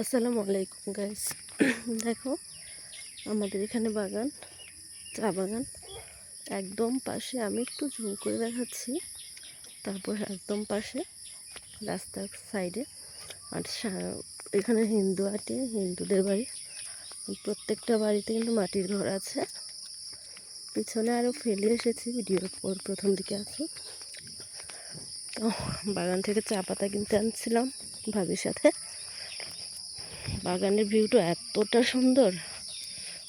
আসসালামু আলাইকুম গাইস দেখো, আমাদের এখানে বাগান, চা বাগান। একদম পাশে আমি একটু জুম করে দেখাচ্ছি। তারপর একদম পাশে রাস্তার সাইডে আর এখানে হিন্দু আটি হিন্দুদের বাড়ি। প্রত্যেকটা বাড়িতে কিন্তু মাটির ঘর আছে। পিছনে আরও ফেলে এসেছি ভিডিওর পর প্রথম দিকে আছে। তো বাগান থেকে চা পাতা কিনতে আনছিলাম ভাবির সাথে। বাগানের ভিউটা এতটা সুন্দর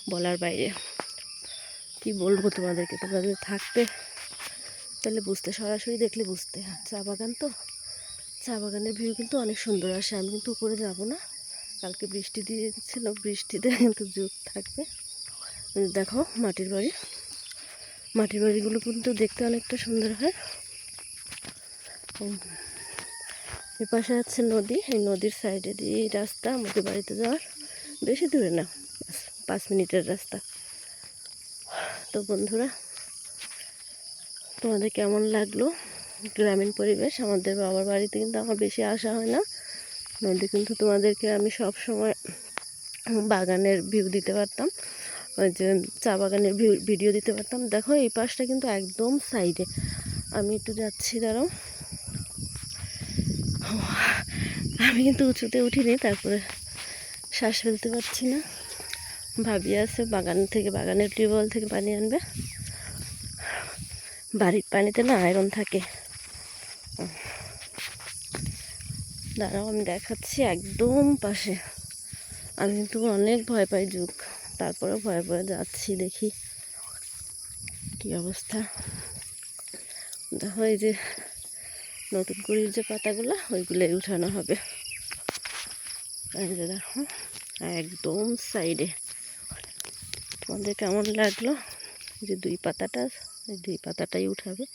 বলার বাইরে। কি বলব তোমাদেরকে? যদি থাকতে, তাহলে বুঝতে, সরাসরি দেখলে বুঝতে। চা বাগান তো? চা বাগানের ভিউ কিন্তু অনেক সুন্দর। আসে আমি কিন্তু উপরে যাব না। কালকে বৃষ্টি দিয়েছিল, বৃষ্টিতে কিন্তু যুগ থাকবে। দেখো, মাটির বাড়ি। মাটির বাড়িগুলো কিন্তু দেখতে অনেকটা সুন্দর হয়। উম, এ পাশে আছে নদী এই নদীর সাইডে দিয়ে রাস্তা আমাদের বাড়িতে যাওয়ার বেশি দূরে না পাঁচ মিনিটের রাস্তা। তো বন্ধুরা তোমাদের কেমন লাগল? গ্রামীণ পরিবেশ আমাদের বাবার বাড়িতে কিন্তু আমার বেশি আসা হয় না। নদী কিন্তু তোমাদেরকে আমি সব সময় বাগানের ভিউ দিতে পারতাম। ওই যে চা বাগানের ভিউ ভিডিও দিতে পারতাম। দেখো এই পাশটা কিন্তু একদম সাইডে আমি একটু যাচ্ছি দাঁড়াও। আমি কিন্তু উঁচুতে উঠিনি, তারপরে শ্বাস ফেলতে পারছি না। ভাবি আছে বাগান থেকে, বাগানের টিউবওয়েল থেকে পানি আনবে। বাড়ির পানিতে না আয়রন থাকে। দাঁড়াও, আমি দেখাচ্ছি একদম পাশে। আমি কিন্তু অনেক ভয় পাই যুগ। তারপরে ভয় ভয়ে যাচ্ছি, দেখি কি অবস্থা। দেখো এই যে নতুন কুড়ির যে পাতাগুলো, ওইগুলোই উঠানো হবে। দেখো, একদম সাইডে। তোমাদের কেমন লাগল? যে দুই পাতাটা, এই দুই পাতাটাই উঠাবে।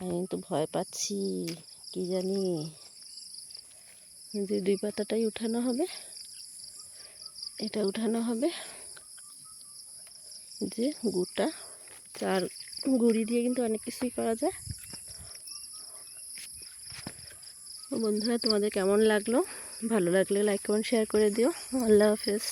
আমি কিন্তু ভয় পাচ্ছি, কি জানি। যে দুই পাতাটাই উঠানো হবে। এটা উঠানো হবে যে গুড়টা চার গুড়ি দিয়ে কিন্তু অনেক কিছুই করা যায় তো বন্ধুরা তোমাদের কেমন লাগল? ভালো লাগলে লাইক কমেন্ট শেয়ার করে দিও। আল্লাহ হাফেজ।